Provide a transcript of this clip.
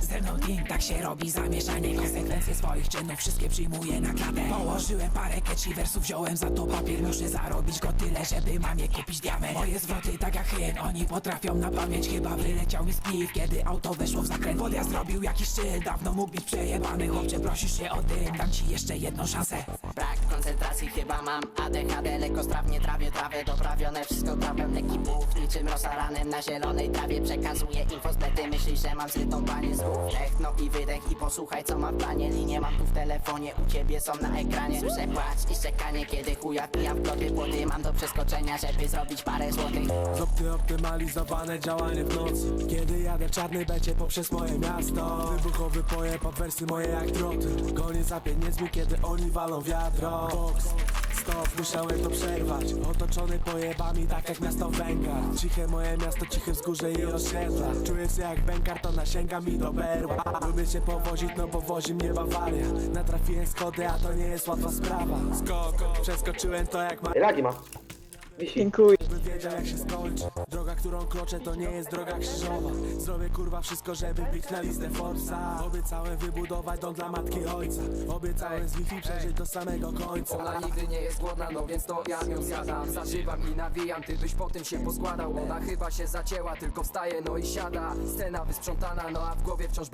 Ze mną team, tak się robi zamieszanie. Konsekwencje swoich czynów wszystkie przyjmuję na klatę Położyłem parę catchy wersów, wziąłem za to papier. Muszę zarobić go tyle, żeby mamie kupić diament. Moje zwroty tak jak hyn, oni potrafią na pamięć. Chyba wyleciał mi spliw, kiedy auto weszło w zakręt. Podjazd zrobił jakiś szczyt, dawno mógł być przejebany. Chłopcze prosisz się o tym, dam ci jeszcze jedną szansę koncentracji chyba mam ADHD Lekko strawnie trawię trawę doprawione Wszystko trawem lekki buch Niczym rozaranym na zielonej trawie. Przekazuję info z plety Myślisz, że mam zrytą panie Zrób techno i wydech I posłuchaj co mam w planie. Linie mam tu w telefonie U ciebie są na ekranie. Słyszę płacz i szczekanie Kiedy chuja pijam w klody Płody mam do przeskoczenia Żeby zrobić parę złotych. Opty optymalizowane działanie w nocy. Kiedy jadę w czarnej becie poprzez moje miasto. Wybuchowy pojeb, wersy moje jak troty. Gonię za pieniędzmi, kiedy oni walą wiadro Box, stop, musiałem to przerwać. Otoczony pojebami, tak jak miasto węgla Ciche moje miasto, ciche wzgórze i osiedla. Czuję się jak węgar, to nasięga mi do berła. Lubię się powozić, no bo wozi mnie Bawaria. Natrafiłem schody, a to nie jest łatwa sprawa. Skok, przeskoczyłem to jak ma Lagi ma. Wisi. by wiedział jak się skończy Droga, którą kroczę to nie jest droga krzyżowa. Zrobię kurwa wszystko, żeby bić na listę Forza Obiecałem wybudować dom dla matki ojca. Obiecałem z Wi-Fi przeżyć do samego końca. Ona nigdy nie jest głodna, no więc to ja ją zjadam. Zażywam i nawijam, ty byś po tym się poskładał. Ona chyba się zacięła, tylko wstaje, no i siada. Scena wysprzątana, no a w głowie wciąż